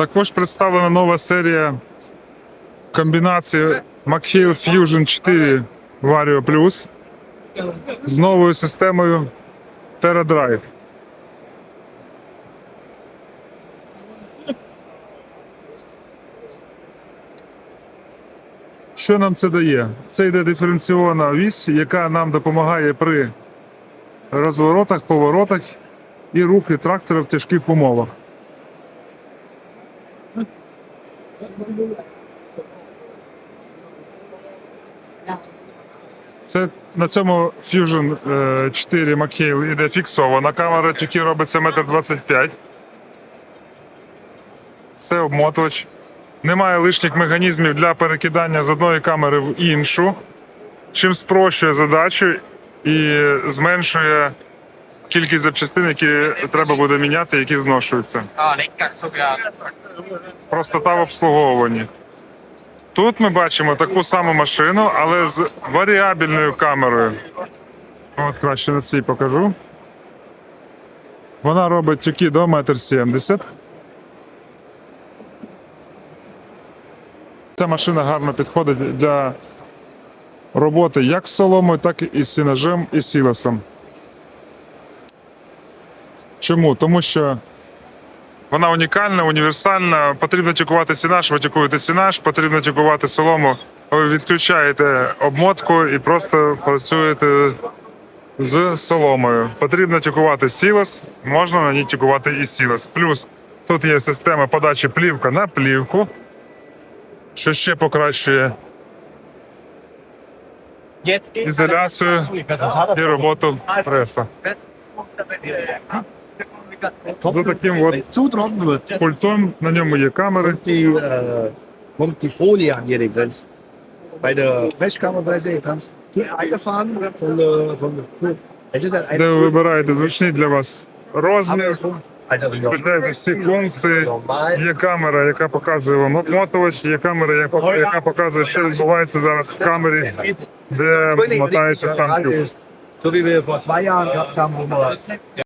Також представлена нова серія комбінації McHale Fusion 4 Vario Plus з новою системою TerraDrive. Що нам це дає? Це йде диференційована вісь, яка нам допомагає при розворотах, поворотах і рухи трактора в тяжких умовах. Це на цьому Fusion е, 4 McHale іде фіксована камера, тільки робиться 1,25 м. Це обмотувач. Немає лишніх механізмів для перекидання з одної камери в іншу, чим спрощує задачу і зменшує кількість запчастин, які треба буде міняти, які зношуються. Простота в обслуговуванні. Тут ми бачимо таку саму машину, але з варіабельною камерою. От краще на цій покажу. Вона робить тюки до 1,70 м. Ця машина гарно підходить для роботи як з соломою, так і з сінажем і сілосом. Чому? Тому що вона унікальна, універсальна. Потрібно тюкувати сінаж, ви тюкуєте сінаж, потрібно тюкувати солому. Ви відключаєте обмотку і просто працюєте з соломою. Потрібно тюкувати сілос, можна на ній тюкувати і сілос. Плюс тут є система подачі плівка на плівку, що ще покращує ізоляцію і роботу преса. За таким от пультом на ньому є камери. kommt die, äh, Folie an jede Grenze. Bei der Festkammerpresse kannst du weiterfahren von der, von der Es ist halt де ви ein вибираєте зручний для вас розмір, Включаєте всі функції. Є камера, яка показує вам обмотувач, є камера, яка, яка показує, що відбувається зараз в камері, де мотається ist, So wie wir vor zwei Jahren gehabt haben, wo wir